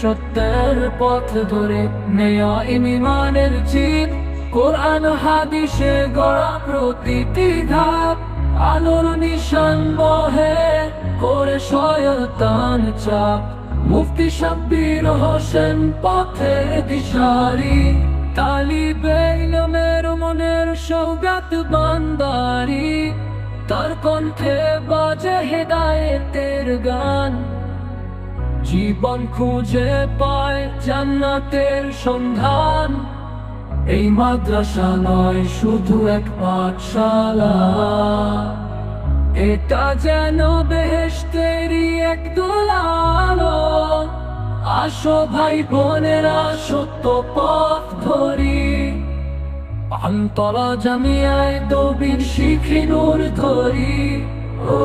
সত্যের পথ ধরে নেয়া কোরআন, হাদিসে গড়া প্রতিটি ধাপ। আলোর নিশান বহে করে শয়তান চাপ। মুফতি শাব্বির হোসেন পথের দিশারি। তালিবে ইলমের মনের সৌগাত বান্দারি। তার কণ্ঠে বাজে হেদায়েতের গান। জীবন খুঁজে পায় জান্নাতের সন্ধান। এই মাদ্রাসা নয়, শুধু এক পাঠশালা। এটা যেন বেহেশতেরই এক দোলালো। আসো ভাই বোনেরা, সত্য পথ ধরি। পানতলা জামিয়ায় দবির শিখি নূর ধরি। ও